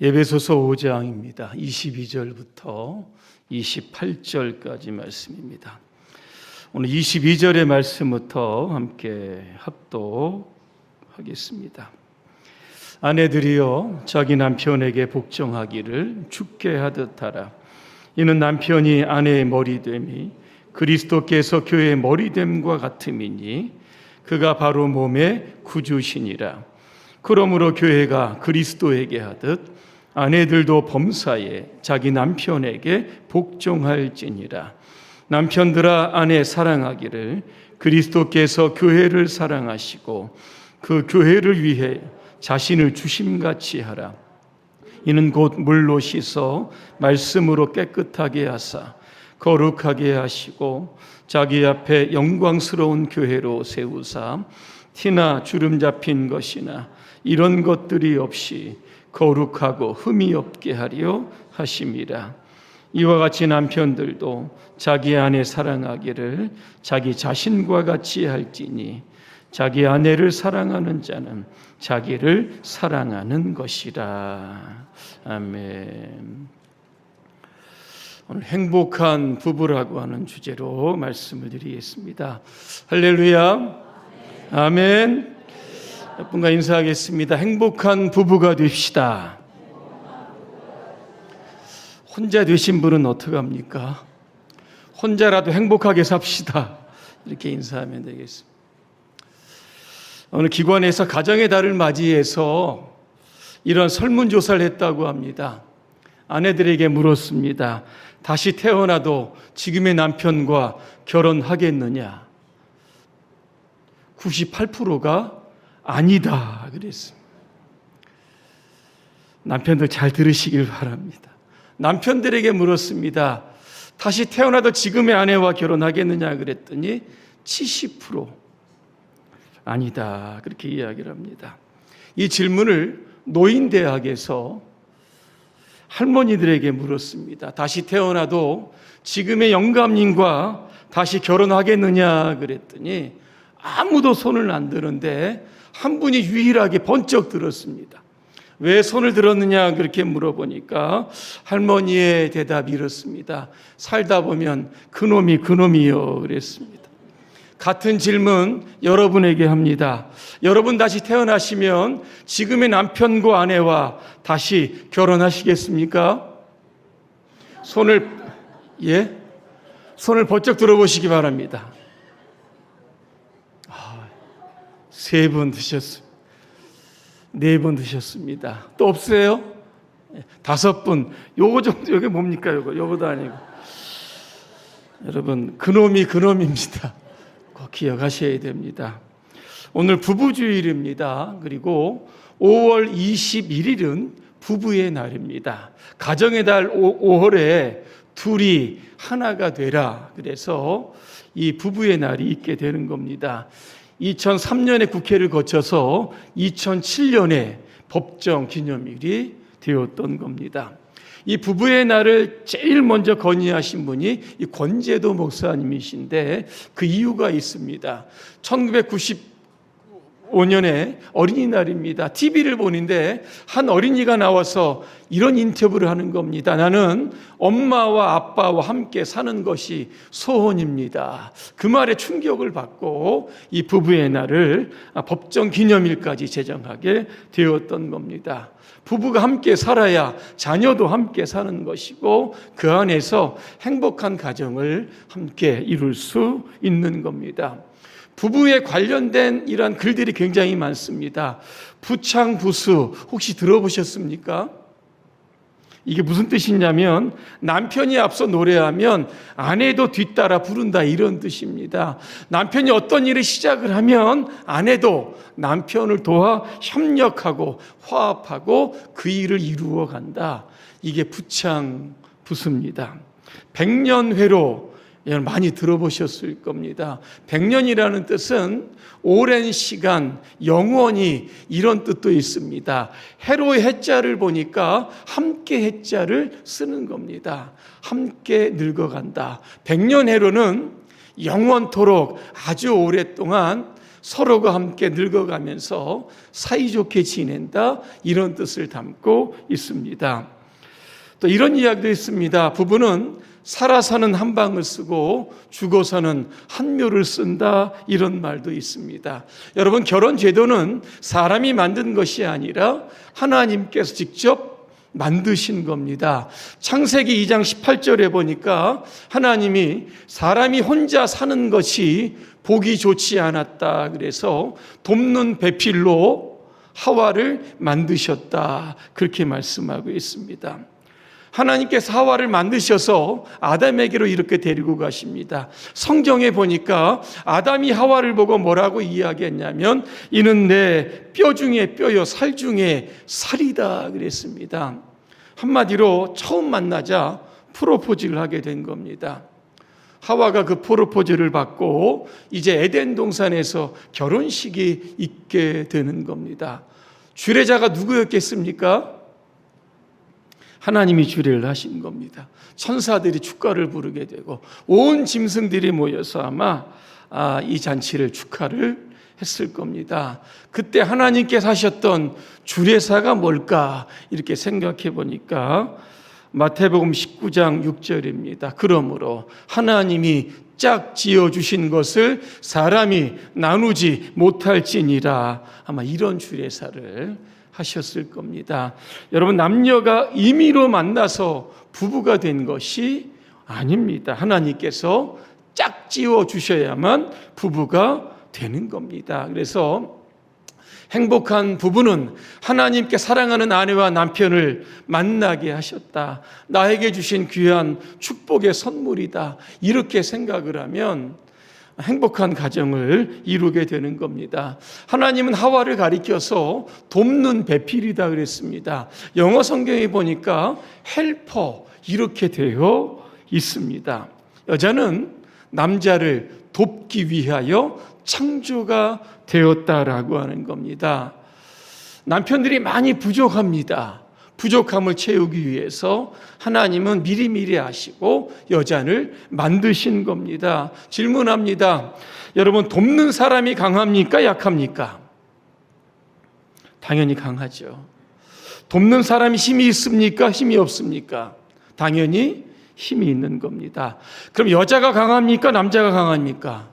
예배소서 5장입니다. 22절부터 28절까지 말씀입니다. 오늘 22절의 말씀부터 함께 합독하겠습니다. 아내들이여 자기 남편에게 복종하기를 죽게 하듯 하라. 이는 남편이 아내의 머리됨이 그리스도께서 교회의 머리됨과 같음이니 그가 바로 몸의 구주시니라. 그러므로 교회가 그리스도에게 하듯 아내들도 범사에 자기 남편에게 복종할지니라. 남편들아 아내 사랑하기를 그리스도께서 교회를 사랑하시고 그 교회를 위해 자신을 주심같이 하라. 이는 곧 물로 씻어 말씀으로 깨끗하게 하사 거룩하게 하시고 자기 앞에 영광스러운 교회로 세우사 티나 주름 잡힌 것이나 이런 것들이 없이 거룩하고 흠이 없게 하려 하심이라. 이와 같이 남편들도 자기 아내 사랑하기를 자기 자신과 같이 할지니 자기 아내를 사랑하는 자는 자기를 사랑하는 것이라. 아멘. 오늘 행복한 부부라고 하는 주제로 말씀을 드리겠습니다. 할렐루야. 아멘. 몇 분과 인사하겠습니다. 행복한 부부가 됩시다. 혼자 되신 분은 어떡합니까? 혼자라도 행복하게 삽시다. 이렇게 인사하면 되겠습니다. 오늘 기관에서 가정의 달을 맞이해서 이런 설문조사를 했다고 합니다. 아내들에게 물었습니다. 다시 태어나도 지금의 남편과 결혼하겠느냐? 98%가 아니다 그랬습니다. 남편들 잘 들으시길 바랍니다. 남편들에게 물었습니다. 다시 태어나도 지금의 아내와 결혼하겠느냐 그랬더니 70% 아니다 그렇게 이야기를 합니다. 이 질문을 노인 대학에서 할머니들에게 물었습니다. 다시 태어나도 지금의 영감님과 다시 결혼하겠느냐 그랬더니 아무도 손을 안 드는데 한 분이 유일하게 번쩍 들었습니다. 왜 손을 들었느냐 그렇게 물어보니까 할머니의 대답이 이렇습니다. 살다 보면 그놈이 그놈이요 그랬습니다. 같은 질문 여러분에게 합니다. 여러분 다시 태어나시면 지금의 남편과 아내와 다시 결혼하시겠습니까? 손을 예? 손을 번쩍 들어보시기 바랍니다. 세 번 드셨습니다. 네 번 드셨습니다. 또 없어요? 예, 다섯 분. 요거 정도, 요게 뭡니까, 요거? 요거도 아니고. 여러분, 그놈이 그놈입니다. 꼭 기억하셔야 됩니다. 오늘 부부주일입니다. 그리고 5월 21일은 부부의 날입니다. 가정의 달 5 월에 둘이 하나가 되라. 그래서 이 부부의 날이 있게 되는 겁니다. 2003년에 국회를 거쳐서 2007년에 법정 기념일이 되었던 겁니다. 이 부부의 날을 제일 먼저 건의하신 분이 이 권재도 목사님이신데 그 이유가 있습니다. 1995년에 어린이날입니다. TV를 보는데 한 어린이가 나와서 이런 인터뷰를 하는 겁니다. 나는 엄마와 아빠와 함께 사는 것이 소원입니다. 그 말에 충격을 받고 이 부부의 날을 법정 기념일까지 제정하게 되었던 겁니다. 부부가 함께 살아야 자녀도 함께 사는 것이고 그 안에서 행복한 가정을 함께 이룰 수 있는 겁니다. 부부에 관련된 이러한 글들이 굉장히 많습니다. 부창부수 혹시 들어보셨습니까? 이게 무슨 뜻이냐면 남편이 앞서 노래하면 아내도 뒤따라 부른다 이런 뜻입니다. 남편이 어떤 일을 시작을 하면 아내도 남편을 도와 협력하고 화합하고 그 일을 이루어 간다. 이게 부창 부수입니다. 백년회로 많이 들어보셨을 겁니다. 백년이라는 뜻은 오랜 시간, 영원히 이런 뜻도 있습니다. 해로의 해자를 보니까 함께 해자를 쓰는 겁니다. 함께 늙어간다. 백년 해로는 영원토록 아주 오랫동안 서로가 함께 늙어가면서 사이좋게 지낸다 이런 뜻을 담고 있습니다. 또 이런 이야기도 있습니다. 부부는 살아서는 한 방을 쓰고 죽어서는 한 묘를 쓴다 이런 말도 있습니다. 여러분 결혼 제도는 사람이 만든 것이 아니라 하나님께서 직접 만드신 겁니다. 창세기 2장 18절에 보니까 하나님이 사람이 혼자 사는 것이 보기 좋지 않았다. 그래서 돕는 배필로 하와를 만드셨다. 그렇게 말씀하고 있습니다. 하나님께서 하와를 만드셔서 아담에게로 이렇게 데리고 가십니다. 성경에 보니까 아담이 하와를 보고 뭐라고 이야기했냐면 이는 내 뼈 중에 뼈요 살 중에 살이다 그랬습니다. 한마디로 처음 만나자 프로포즈를 하게 된 겁니다. 하와가 그 프로포즈를 받고 이제 에덴 동산에서 결혼식이 있게 되는 겁니다. 주례자가 누구였겠습니까? 하나님이 주례를 하신 겁니다. 천사들이 축가를 부르게 되고 온 짐승들이 모여서 아마 아, 이 잔치를 축하를 했을 겁니다. 그때 하나님께서 하셨던 주례사가 뭘까 이렇게 생각해 보니까 마태복음 19장 6절입니다. 그러므로 하나님이 짝 지어 주신 것을 사람이 나누지 못할지니라 아마 이런 주례사를 하셨을 겁니다. 여러분 남녀가 임의로 만나서 부부가 된 것이 아닙니다. 하나님께서 짝 지어 주셔야만 부부가 되는 겁니다. 그래서 행복한 부부는 하나님께 사랑하는 아내와 남편을 만나게 하셨다. 나에게 주신 귀한 축복의 선물이다. 이렇게 생각을 하면 행복한 가정을 이루게 되는 겁니다. 하나님은 하와를 가리켜서 돕는 배필이다 그랬습니다. 영어 성경에 보니까 헬퍼 이렇게 되어 있습니다. 여자는 남자를 돕기 위하여 창조가 되었다라고 하는 겁니다. 남편들이 많이 부족합니다. 부족함을 채우기 위해서 하나님은 미리미리 아시고 여자를 만드신 겁니다. 질문합니다. 여러분, 돕는 사람이 강합니까? 약합니까? 당연히 강하죠. 돕는 사람이 힘이 있습니까? 힘이 없습니까? 당연히 힘이 있는 겁니다. 그럼 여자가 강합니까? 남자가 강합니까?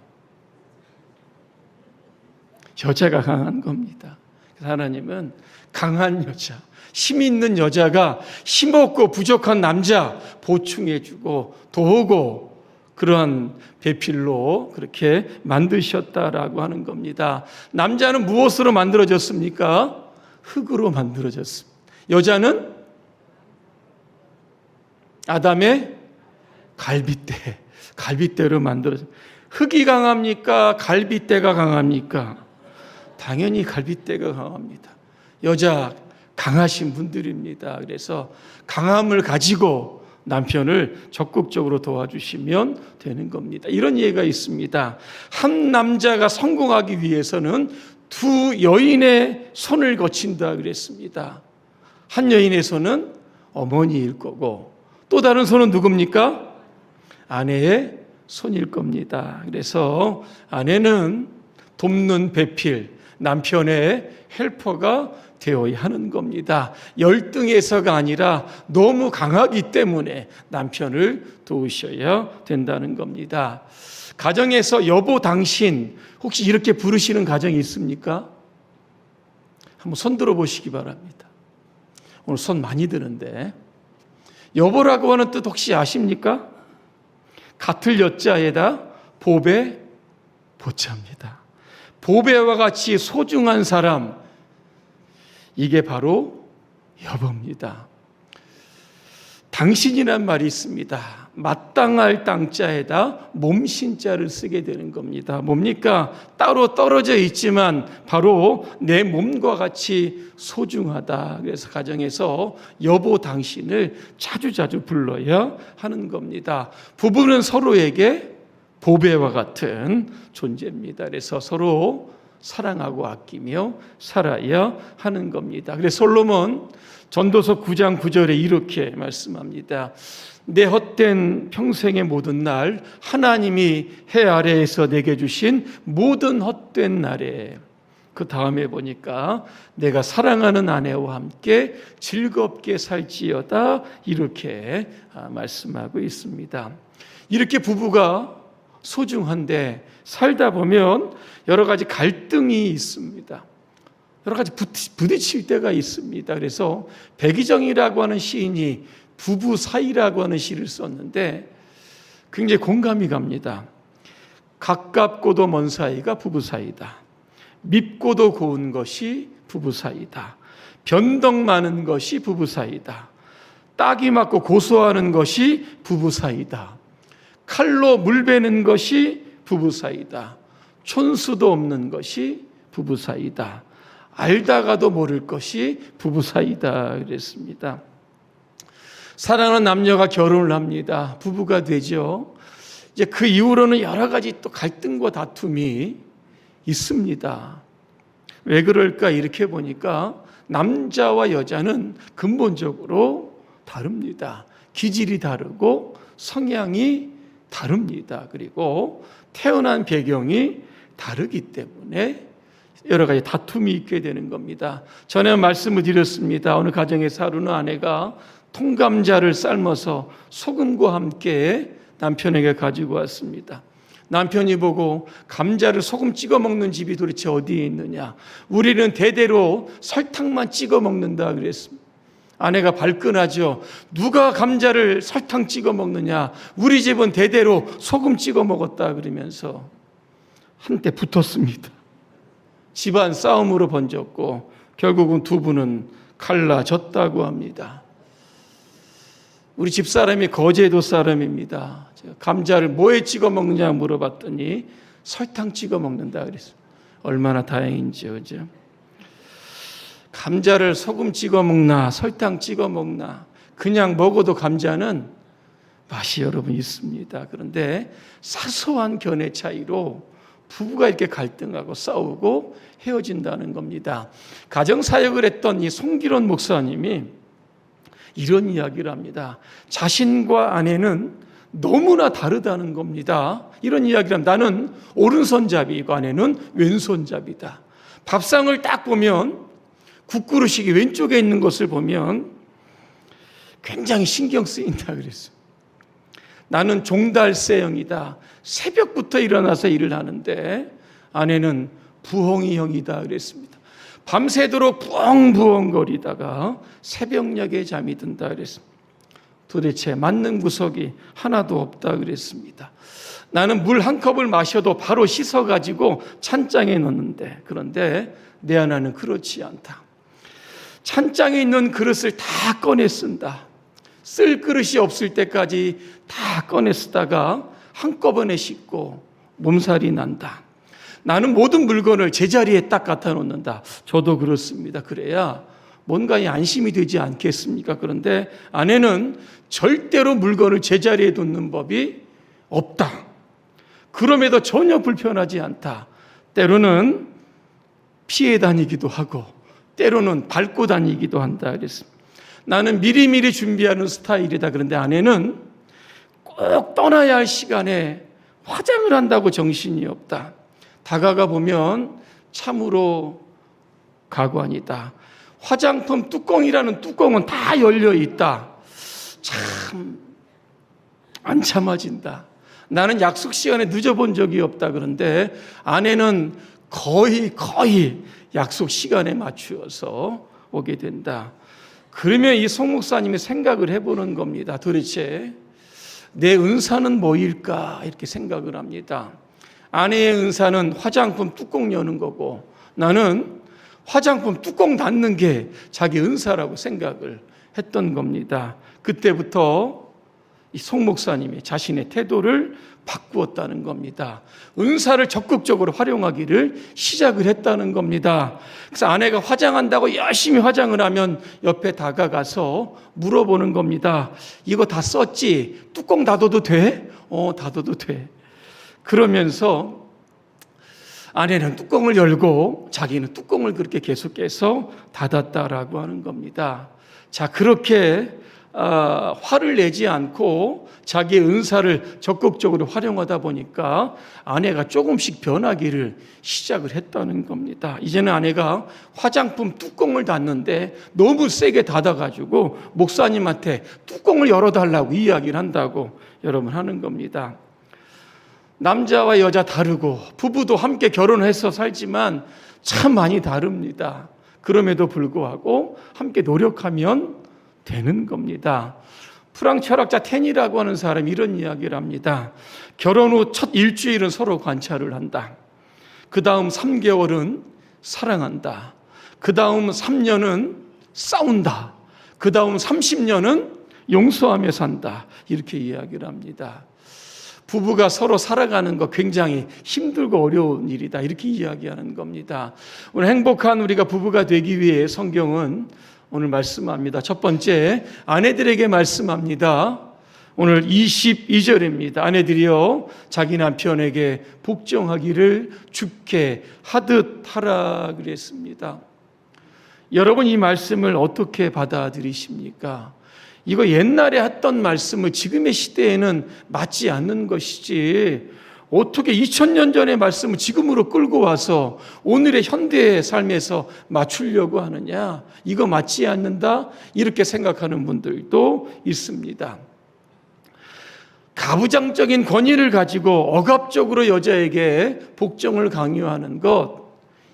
여자가 강한 겁니다. 하나님은 강한 여자, 힘 있는 여자가 힘없고 부족한 남자 보충해주고 도우고 그러한 배필로 그렇게 만드셨다라고 하는 겁니다. 남자는 무엇으로 만들어졌습니까? 흙으로 만들어졌습니다. 여자는 아담의 갈빗대, 갈빗대로 만들어졌 흙이 강합니까? 갈빗대가 강합니까? 당연히 갈빗대가 강합니다. 여자 강하신 분들입니다. 그래서 강함을 가지고 남편을 적극적으로 도와주시면 되는 겁니다. 이런 예가 있습니다. 한 남자가 성공하기 위해서는 두 여인의 손을 거친다 그랬습니다. 한 여인의 손은 어머니일 거고 또 다른 손은 누굽니까? 아내의 손일 겁니다. 그래서 아내는 돕는 배필, 남편의 헬퍼가 되어야 하는 겁니다. 열등해서가 아니라 너무 강하기 때문에 남편을 도우셔야 된다는 겁니다. 가정에서 여보 당신 혹시 이렇게 부르시는 가정이 있습니까? 한번 손 들어 보시기 바랍니다. 오늘 손 많이 드는데 여보라고 하는 뜻 혹시 아십니까? 같을 여자에다 보배 보자입니다. 보배와 같이 소중한 사람 이게 바로 여보입니다. 당신이란 말이 있습니다. 마땅할 땅자에다 몸신자를 쓰게 되는 겁니다. 뭡니까? 따로 떨어져 있지만 바로 내 몸과 같이 소중하다. 그래서 가정에서 여보 당신을 자주자주 불러야 하는 겁니다. 부부는 서로에게 보배와 같은 존재입니다. 그래서 서로 사랑하고 아끼며 살아야 하는 겁니다. 그래서 솔로몬 전도서 9장 9절에 이렇게 말씀합니다. 내 헛된 평생의 모든 날 하나님이 해 아래에서 내게 주신 모든 헛된 날에 그 다음에 보니까 내가 사랑하는 아내와 함께 즐겁게 살지어다 이렇게 아, 말씀하고 있습니다. 이렇게 부부가 소중한데 살다 보면 여러 가지 갈등이 있습니다. 여러 가지 부딪힐 때가 있습니다. 그래서 백이정이라고 하는 시인이 부부 사이라고 하는 시를 썼는데 굉장히 공감이 갑니다. 가깝고도 먼 사이가 부부 사이다. 밉고도 고운 것이 부부 사이다. 변덕 많은 것이 부부 사이다. 딱이 맞고 고소하는 것이 부부 사이다. 칼로 물베는 것이 부부 사이다. 촌수도 없는 것이 부부 사이다. 알다가도 모를 것이 부부 사이다. 그랬습니다. 사랑하는 남녀가 결혼을 합니다. 부부가 되죠. 이제 그 이후로는 여러 가지 또 갈등과 다툼이 있습니다. 왜 그럴까 이렇게 보니까 남자와 여자는 근본적으로 다릅니다. 기질이 다르고 성향이 다릅니다. 그리고 태어난 배경이 다르기 때문에 여러 가지 다툼이 있게 되는 겁니다. 전에 말씀을 드렸습니다. 어느 가정에서 하루는 아내가 통감자를 삶아서 소금과 함께 남편에게 가지고 왔습니다. 남편이 보고 감자를 소금 찍어 먹는 집이 도대체 어디에 있느냐? 우리는 대대로 설탕만 찍어 먹는다 그랬습니다. 아내가 발끈하죠. 누가 감자를 설탕 찍어 먹느냐? 우리 집은 대대로 소금 찍어 먹었다 그러면서 한때 붙었습니다. 집안 싸움으로 번졌고 결국은 두 분은 갈라졌다고 합니다. 우리 집 사람이 거제도 사람입니다. 감자를 뭐에 찍어 먹느냐 물어봤더니 설탕 찍어 먹는다 그랬어요. 얼마나 다행인지 그죠? 감자를 소금 찍어 먹나 설탕 찍어 먹나 그냥 먹어도 감자는 맛이 여러분 있습니다. 그런데 사소한 견해 차이로 부부가 이렇게 갈등하고 싸우고 헤어진다는 겁니다. 가정 사역을 했던 이 송기론 목사님이 이런 이야기를 합니다. 자신과 아내는 너무나 다르다는 겁니다. 이런 이야기를 하면 나는 오른손잡이고 아내는 왼손잡이다. 밥상을 딱 보면 국그릇이 왼쪽에 있는 것을 보면 굉장히 신경 쓰인다 그랬어. 나는 종달새형이다. 새벽부터 일어나서 일을 하는데 아내는 부엉이형이다 그랬습니다. 밤새도록 부엉부엉거리다가 새벽녘에 잠이 든다 그랬습니다. 도대체 맞는 구석이 하나도 없다 그랬습니다. 나는 물 한 컵을 마셔도 바로 씻어가지고 찬장에 넣는데 그런데 내 하나는 그렇지 않다. 찬장에 있는 그릇을 다 꺼내 쓴다. 쓸 그릇이 없을 때까지 다 꺼내 쓰다가 한꺼번에 씻고 몸살이 난다. 나는 모든 물건을 제자리에 딱 갖다 놓는다. 저도 그렇습니다. 그래야 뭔가 안심이 되지 않겠습니까? 그런데 아내는 절대로 물건을 제자리에 놓는 법이 없다. 그럼에도 전혀 불편하지 않다. 때로는 피해 다니기도 하고, 때로는 밟고 다니기도 한다. 그랬습니다. 나는 미리미리 준비하는 스타일이다. 그런데 아내는 꼭 떠나야 할 시간에 화장을 한다고 정신이 없다. 다가가 보면 참으로 가관이다. 화장품 뚜껑이라는 뚜껑은 다 열려 있다. 참, 안 참아진다. 나는 약속 시간에 늦어본 적이 없다. 그런데 아내는 거의, 거의 약속 시간에 맞추어서 오게 된다. 그러면 이 송목사님이 생각을 해보는 겁니다. 도대체 내 은사는 뭐일까? 이렇게 생각을 합니다. 아내의 은사는 화장품 뚜껑 여는 거고 나는 화장품 뚜껑 닫는 게 자기 은사라고 생각을 했던 겁니다. 그때부터 이 송목사님이 자신의 태도를 바꾸었다는 겁니다. 은사를 적극적으로 활용하기를 시작을 했다는 겁니다. 그래서 아내가 화장한다고 열심히 화장을 하면 옆에 다가가서 물어보는 겁니다. 이거 다 썼지? 뚜껑 닫아도 돼? 어, 닫아도 돼. 그러면서 아내는 뚜껑을 열고 자기는 뚜껑을 그렇게 계속해서 닫았다라고 하는 겁니다. 자, 그렇게 아, 화를 내지 않고 자기의 은사를 적극적으로 활용하다 보니까 아내가 조금씩 변하기를 시작을 했다는 겁니다. 이제는 아내가 화장품 뚜껑을 닫는데 너무 세게 닫아가지고 목사님한테 뚜껑을 열어달라고 이야기를 한다고 여러분 하는 겁니다. 남자와 여자 다르고 부부도 함께 결혼해서 살지만 참 많이 다릅니다. 그럼에도 불구하고 함께 노력하면 되는 겁니다. 프랑 철학자 텐이라고 하는 사람이 이런 이야기를 합니다. 결혼 후 첫 일주일은 서로 관찰을 한다. 그 다음 3개월은 사랑한다. 그 다음 3년은 싸운다. 그 다음 30년은 용서하며 산다. 이렇게 이야기를 합니다. 부부가 서로 살아가는 거 굉장히 힘들고 어려운 일이다. 이렇게 이야기하는 겁니다. 오늘 행복한 우리가 부부가 되기 위해 성경은 오늘 말씀합니다. 첫 번째, 아내들에게 말씀합니다. 오늘 22절입니다. 아내들이여 자기 남편에게 복종하기를 죽게 하듯 하라 그랬습니다. 여러분 이 말씀을 어떻게 받아들이십니까? 이거 옛날에 했던 말씀을 지금의 시대에는 맞지 않는 것이지 어떻게 2000년 전의 말씀을 지금으로 끌고 와서 오늘의 현대의 삶에서 맞추려고 하느냐? 이거 맞지 않는다? 이렇게 생각하는 분들도 있습니다. 가부장적인 권위를 가지고 억압적으로 여자에게 복종을 강요하는 것,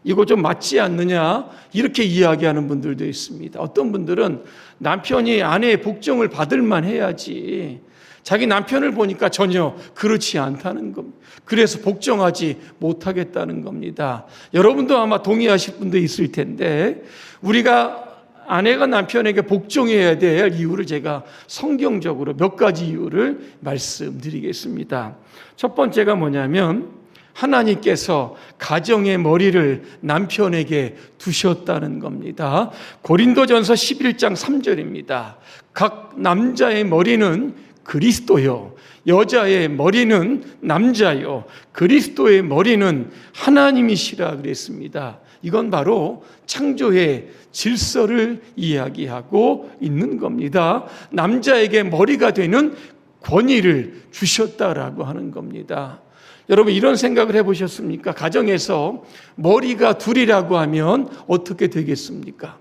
이거 좀 맞지 않느냐? 이렇게 이야기하는 분들도 있습니다. 어떤 분들은 남편이 아내의 복종을 받을만 해야지. 자기 남편을 보니까 전혀 그렇지 않다는 겁니다. 그래서 복종하지 못하겠다는 겁니다. 여러분도 아마 동의하실 분도 있을 텐데, 우리가 아내가 남편에게 복종해야 될 이유를 제가 성경적으로 몇 가지 이유를 말씀드리겠습니다. 첫 번째가 뭐냐면, 하나님께서 가정의 머리를 남편에게 두셨다는 겁니다. 고린도전서 11장 3절입니다. 각 남자의 머리는 그리스도요. 여자의 머리는 남자요. 그리스도의 머리는 하나님이시라 그랬습니다. 이건 바로 창조의 질서를 이야기하고 있는 겁니다. 남자에게 머리가 되는 권위를 주셨다라고 하는 겁니다. 여러분 이런 생각을 해보셨습니까? 가정에서 머리가 둘이라고 하면 어떻게 되겠습니까?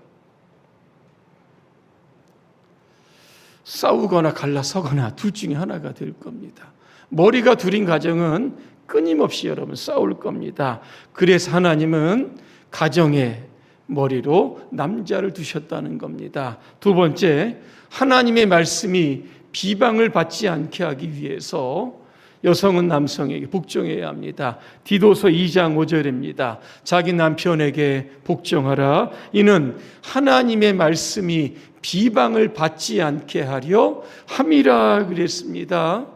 싸우거나 갈라서거나 둘 중에 하나가 될 겁니다. 머리가 둘인 가정은 끊임없이 여러분 싸울 겁니다. 그래서 하나님은 가정의 머리로 남자를 두셨다는 겁니다. 두 번째, 하나님의 말씀이 비방을 받지 않게 하기 위해서 여성은 남성에게 복종해야 합니다. 디도서 2장 5절입니다. 자기 남편에게 복종하라. 이는 하나님의 말씀이 비방을 받지 않게 하려 함이라 그랬습니다.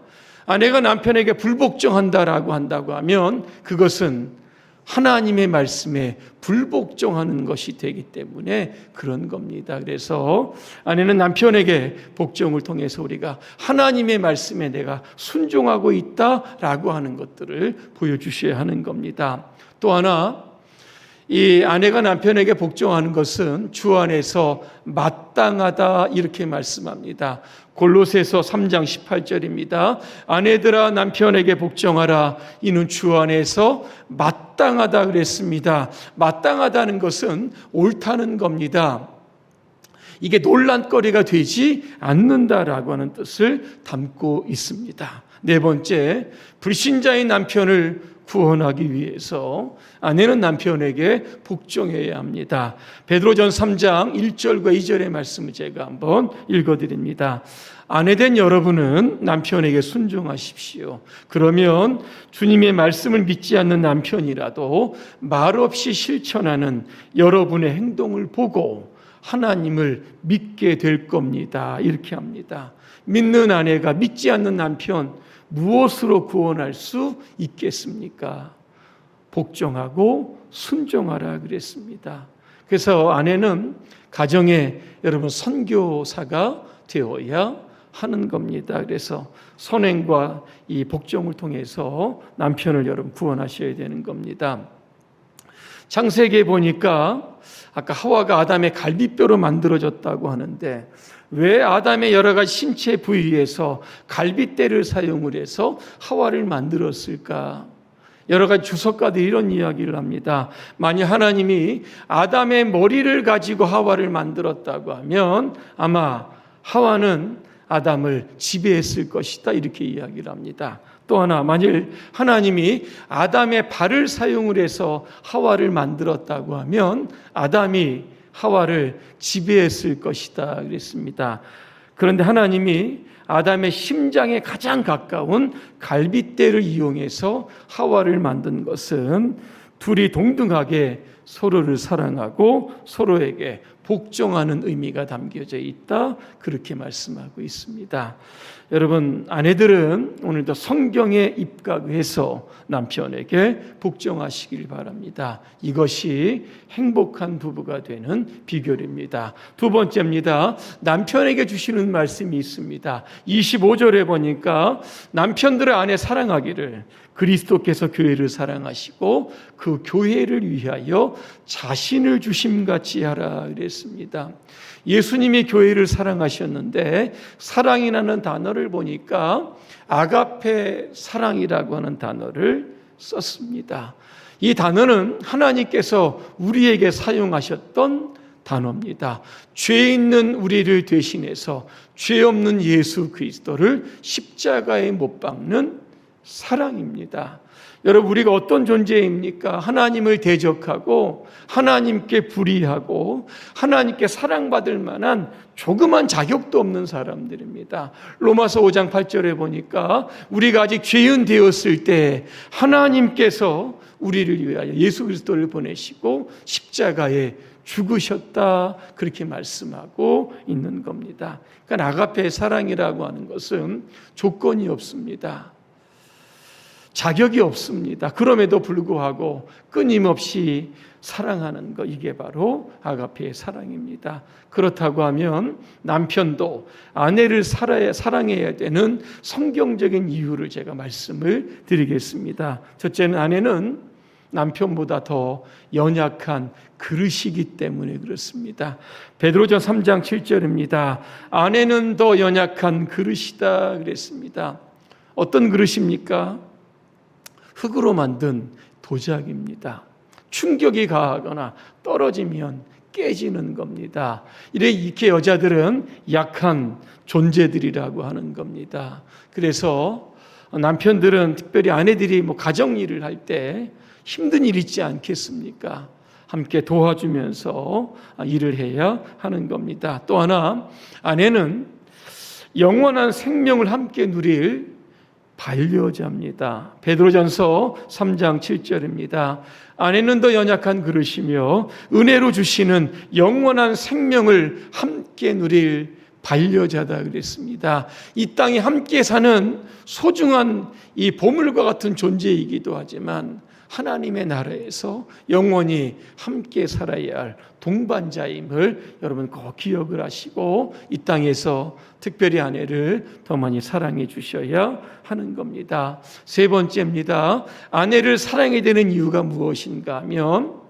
아내가 남편에게 불복종한다라고 한다고 하면 그것은 하나님의 말씀에 불복종하는 것이 되기 때문에 그런 겁니다. 그래서 아내는 남편에게 복종을 통해서 우리가 하나님의 말씀에 내가 순종하고 있다라고 하는 것들을 보여주셔야 하는 겁니다. 또 하나 이 아내가 남편에게 복종하는 것은 주 안에서 마땅하다 이렇게 말씀합니다. 골로새서 3장 18절입니다. 아내들아 남편에게 복종하라. 이는 주 안에서 마땅하다 그랬습니다. 마땅하다는 것은 옳다는 겁니다. 이게 논란거리가 되지 않는다라고 하는 뜻을 담고 있습니다. 네 번째, 불신자의 남편을 구원하기 위해서 아내는 남편에게 복종해야 합니다. 베드로전 3장 1절과 2절의 말씀을 제가 한번 읽어 드립니다. 아내된 여러분은 남편에게 순종하십시오. 그러면 주님의 말씀을 믿지 않는 남편이라도 말없이 실천하는 여러분의 행동을 보고 하나님을 믿게 될 겁니다. 이렇게 합니다. 믿는 아내가 믿지 않는 남편 무엇으로 구원할 수 있겠습니까? 복종하고 순종하라 그랬습니다. 그래서 아내는 가정에 여러분 선교사가 되어야 하는 겁니다. 그래서 선행과 이 복종을 통해서 남편을 여러분 구원하셔야 되는 겁니다. 창세기에 보니까 아까 하와가 아담의 갈비뼈로 만들어졌다고 하는데 왜 아담의 여러 가지 신체 부위에서 갈비뼈를 사용을 해서 하와를 만들었을까? 여러 가지 주석가들이 이런 이야기를 합니다. 만약 하나님이 아담의 머리를 가지고 하와를 만들었다고 하면 아마 하와는 아담을 지배했을 것이다. 이렇게 이야기를 합니다. 또 하나, 만일 하나님이 아담의 발을 사용을 해서 하와를 만들었다고 하면 아담이 하와를 지배했을 것이다. 그랬습니다. 그런데 하나님이 아담의 심장에 가장 가까운 갈빗대를 이용해서 하와를 만든 것은 둘이 동등하게 서로를 사랑하고 서로에게 복종하는 의미가 담겨져 있다. 그렇게 말씀하고 있습니다. 여러분, 아내들은 오늘도 성경에 입각해서 남편에게 복종하시길 바랍니다. 이것이 행복한 부부가 되는 비결입니다. 두 번째입니다. 남편에게 주시는 말씀이 있습니다. 25절에 보니까 남편들의 아내 사랑하기를 그리스도께서 교회를 사랑하시고 그 교회를 위하여 자신을 주심 같이 하라 그랬습니다. 예수님이 교회를 사랑하셨는데 사랑이라는 단어를 보니까 아가페 사랑이라고 하는 단어를 썼습니다. 이 단어는 하나님께서 우리에게 사용하셨던 단어입니다. 죄 있는 우리를 대신해서 죄 없는 예수 그리스도를 십자가에 못 박는 사랑입니다. 여러분, 우리가 어떤 존재입니까? 하나님을 대적하고, 하나님께 불의하고, 하나님께 사랑받을 만한 조그만 자격도 없는 사람들입니다. 로마서 5장 8절에 보니까, 우리가 아직 죄인 되었을 때, 하나님께서 우리를 위하여 예수 그리스도를 보내시고, 십자가에 죽으셨다. 그렇게 말씀하고 있는 겁니다. 그러니까 아가페 사랑이라고 하는 것은 조건이 없습니다. 자격이 없습니다. 그럼에도 불구하고 끊임없이 사랑하는 것 이게 바로 아가페의 사랑입니다. 그렇다고 하면 남편도 아내를 살아야 사랑해야 되는 성경적인 이유를 제가 말씀을 드리겠습니다. 첫째는 아내는 남편보다 더 연약한 그릇이기 때문에 그렇습니다. 베드로전 3장 7절입니다. 아내는 더 연약한 그릇이다 그랬습니다. 어떤 그릇입니까? 흙으로 만든 도자기입니다. 충격이 가하거나 떨어지면 깨지는 겁니다. 이렇게 여자들은 약한 존재들이라고 하는 겁니다. 그래서 남편들은 특별히 아내들이 뭐 가정 일을 할 때 힘든 일 있지 않겠습니까? 함께 도와주면서 일을 해야 하는 겁니다. 또 하나 아내는 영원한 생명을 함께 누릴 반려자입니다. 베드로전서 3장 7절입니다. 아내는 더 연약한 그릇이며 은혜로 주시는 영원한 생명을 함께 누릴 반려자다 그랬습니다. 이 땅에 함께 사는 소중한 이 보물과 같은 존재이기도 하지만 하나님의 나라에서 영원히 함께 살아야 할 동반자임을 여러분 꼭 기억을 하시고 이 땅에서 특별히 아내를 더 많이 사랑해 주셔야 하는 겁니다. 세 번째입니다. 아내를 사랑해야 되는 이유가 무엇인가 하면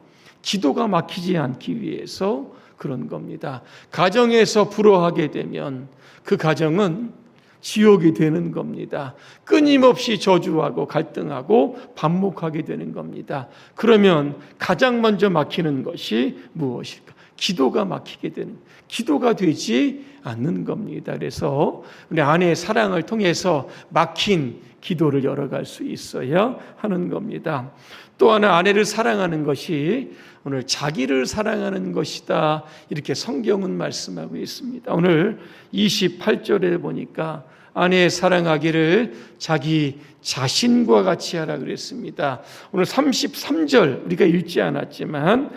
기도가 막히지 않기 위해서 그런 겁니다. 가정에서 불화하게 되면 그 가정은 지옥이 되는 겁니다. 끊임없이 저주하고 갈등하고 반목하게 되는 겁니다. 그러면 가장 먼저 막히는 것이 무엇일까? 기도가 막히게 되는, 기도가 되지 않는 겁니다. 그래서 우리 아내의 사랑을 통해서 막힌 기도를 열어갈 수 있어야 하는 겁니다. 또 하나 아내를 사랑하는 것이 오늘 자기를 사랑하는 것이다. 이렇게 성경은 말씀하고 있습니다. 오늘 28절에 보니까 아내 사랑하기를 자기 자신과 같이 하라 그랬습니다. 오늘 33절 우리가 읽지 않았지만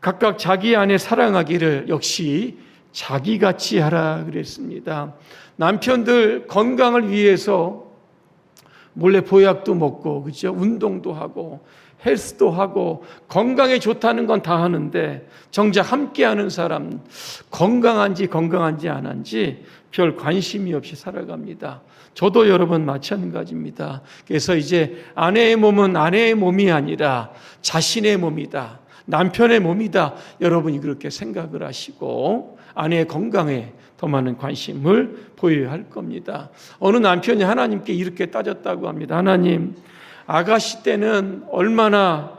각각 자기 아내 사랑하기를 역시 자기 같이 하라 그랬습니다. 남편들 건강을 위해서 몰래 보약도 먹고 그죠? 운동도 하고 헬스도 하고 건강에 좋다는 건 다 하는데 정작 함께하는 사람 건강한지 건강한지 안 한지 별 관심이 없이 살아갑니다. 저도 여러분 마찬가지입니다. 그래서 이제 아내의 몸은 아내의 몸이 아니라 자신의 몸이다. 남편의 몸이다. 여러분이 그렇게 생각을 하시고 아내의 건강에 더 많은 관심을 보여야 할 겁니다. 어느 남편이 하나님께 이렇게 따졌다고 합니다. 하나님, 아가씨 때는 얼마나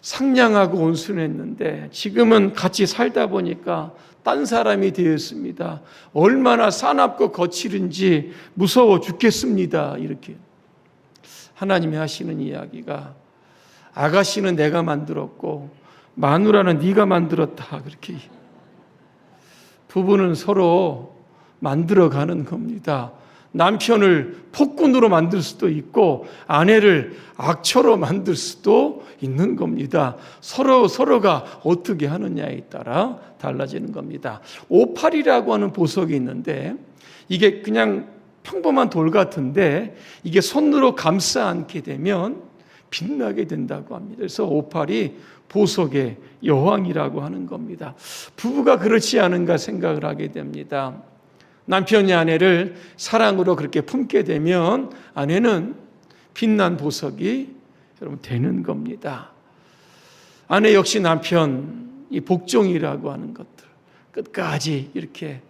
상냥하고 온순했는데 지금은 같이 살다 보니까 딴 사람이 되었습니다. 얼마나 사납고 거칠은지 무서워 죽겠습니다. 이렇게 하나님이 하시는 이야기가 아가씨는 내가 만들었고 마누라는 네가 만들었다. 그렇게 부부는 서로 만들어 가는 겁니다. 남편을 폭군으로 만들 수도 있고 아내를 악처로 만들 수도 있는 겁니다. 서로 서로가 어떻게 하느냐에 따라 달라지는 겁니다. 오팔이라고 하는 보석이 있는데 이게 그냥 평범한 돌 같은데 이게 손으로 감싸 안게 되면 빛나게 된다고 합니다. 그래서 오팔이 보석의 여왕이라고 하는 겁니다. 부부가 그렇지 않은가 생각을 하게 됩니다. 남편이 아내를 사랑으로 그렇게 품게 되면 아내는 빛난 보석이 여러분 되는 겁니다. 아내 역시 남편 이 복종이라고 하는 것들 끝까지 이렇게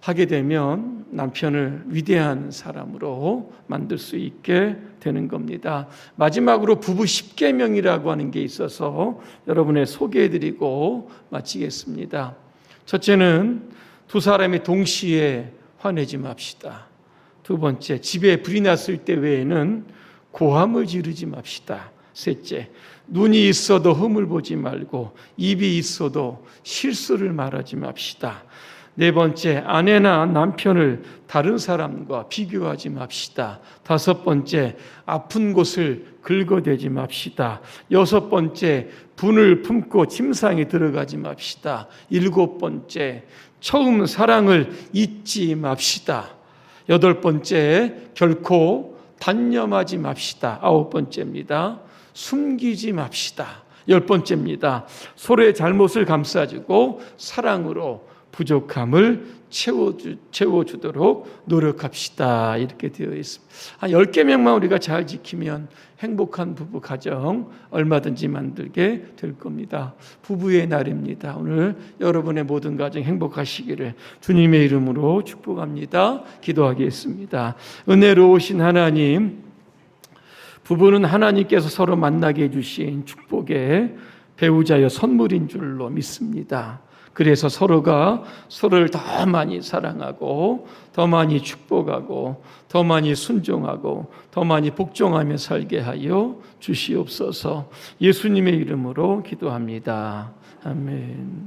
하게 되면 남편을 위대한 사람으로 만들 수 있게 되는 겁니다. 마지막으로 부부 10계명이라고 하는 게 있어서 여러분의 소개해 드리고 마치겠습니다. 첫째는 두 사람이 동시에 화내지 맙시다. 두 번째, 집에 불이 났을 때 외에는 고함을 지르지 맙시다. 셋째, 눈이 있어도 흠을 보지 말고 입이 있어도 실수를 말하지 맙시다. 네 번째, 아내나 남편을 다른 사람과 비교하지 맙시다. 다섯 번째, 아픈 곳을 긁어대지 맙시다. 여섯 번째, 분을 품고 침상에 들어가지 맙시다. 일곱 번째, 처음 사랑을 잊지 맙시다. 여덟 번째, 결코 단념하지 맙시다. 아홉 번째입니다. 숨기지 맙시다. 열 번째입니다. 서로의 잘못을 감싸주고 사랑으로 부족함을 채워주, 채워주도록 노력합시다. 이렇게 되어 있습니다. 한 10개명만 우리가 잘 지키면 행복한 부부 가정 얼마든지 만들게 될 겁니다. 부부의 날입니다. 오늘 여러분의 모든 가정 행복하시기를 주님의 이름으로 축복합니다. 기도하겠습니다. 은혜로우신 하나님, 부부는 하나님께서 서로 만나게 해주신 축복의 배우자여 선물인 줄로 믿습니다. 그래서 서로가 서로를 더 많이 사랑하고 더 많이 축복하고 더 많이 순종하고 더 많이 복종하며 살게 하여 주시옵소서 예수님의 이름으로 기도합니다. 아멘.